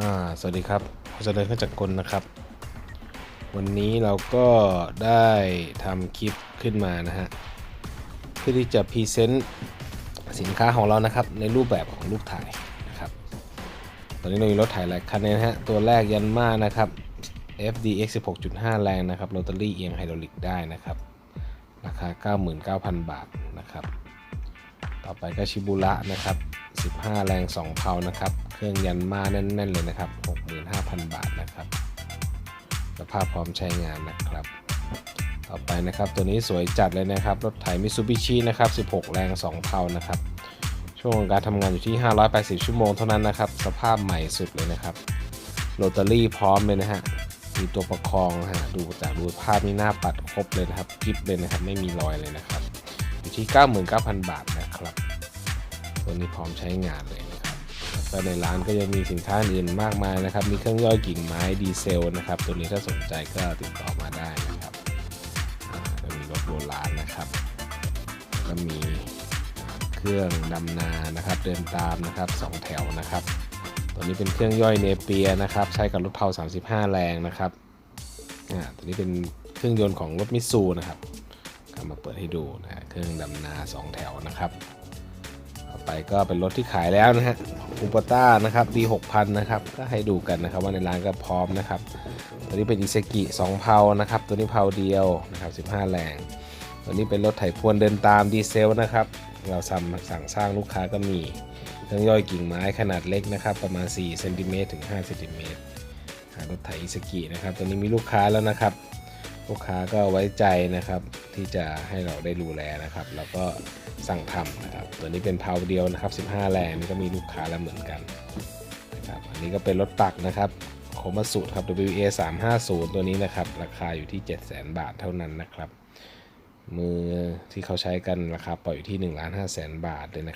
อ่าสวัสดีครับผมเจริญขึ้นจากกลนะครับ วันนี้เราก็ได้ทำคลิปขึ้นมานะฮะเพื่อที่จะพรีเซนต์สินค้าของเรานะครับ ในรูปแบบของรูปถ่ายนะครับ ตอนนี้เรามีรถถ่ายหลายคันเลยนะฮะ ตัวแรกยันมานะครับ FDX 16.5 แรงนะครับโรตารี่เอียงไฮดรอลิกได้นะครับ ราคา 99,000 บาทนะครับ ต่อไปก็ชิบุระนะครับ 15 แรง 2 เพานะครับ เครื่องยันมาแน่น ๆ เลยนะครับ 65,000 บาทนะครับสภาพพร้อมใช้งานนะครับ ต่อไปนะครับตัวนี้สวยจัดเลยนะครับ รถไถมิซูบิชินะครับ 16 แรง 2 เพานะครับ ช่วงการทำงานอยู่ที่ 580 ชั่วโมงเท่านั้นนะครับ สภาพใหม่สุดเลยนะครับโรตารี่พร้อมเลยนะฮะมีตัวประคองฮะดูจากดูภาพนี่หน้าปัดครบเลยนะครับกิฟเลยนะครับ ไม่มีรอยเลยนะครับ อยู่ที่ 99,000 บาทนะครับ ตัวนี้พร้อมใช้งานเลยนะครับแล้วในร้านก็ยังมีสินค้าอื่นมากมายนะครับ มีเครื่องย่อยกิ่งไม้ดีเซลนะครับ ตัวนี้ถ้าสนใจก็ติดต่อมาได้นะครับอ่าก็มีรถโบราณนะครับ ก็มีเครื่องดำนานะครับ เดินตามนะครับสองแถวนะครับ ตัวนี้เป็นเครื่องย่อยเนเปียนะครับ ใช้กับรถเผา35 แรงนะครับอ่าตัวนี้เป็นเครื่องยนต์ของรถมิตซูนะครับก็มาเปิดให้ดูนะเครื่องดำนาสองแถวนะครับ ไปก็เป็นรถที่ขายแล้วนะฮะคูปต้านะครับ D6000 นะครับ ก็ให้ดูกันนะครับว่าในร้านก็พร้อมนะครับ ตัวนี้เป็นอิเซกิ2เพานะครับ ตัวนี้เพาเดียวนะครับ 15 แรง ตัวนี้เป็นรถไถพรวนเดินตามดีเซลนะครับ เราสั่งสั่งสร้างลูกค้าก็มีเครื่องย่อยกิ่งไม้ขนาดเล็กนะครับ ประมาณ4เซนติเมตรถึง5เซนติเมตรรถไถอิซากินะครับ ตัวนี้มีลูกค้าแล้วนะครับ ลูกค้าก็ไว้ใจนะครับที่จะให้เราได้ดูแลนะครับแล้วก็สั่งทำนะครับตัวนี้เป็นเพาเดียวนะครับ 15 แรงนี่ก็มีลูกค้าแล้วเหมือนกันนะครับอันนี้ก็เป็นรถตักนะครับโคมาสุครับ WA 350ตัวนี้นะครับ ราคาอยู่ที่ 700,000 บาทเท่านั้นนะครับ มือที่เขาใช้กันราคาปล่อยอยู่ที่1ล้าน5แสนบาทเลยนะ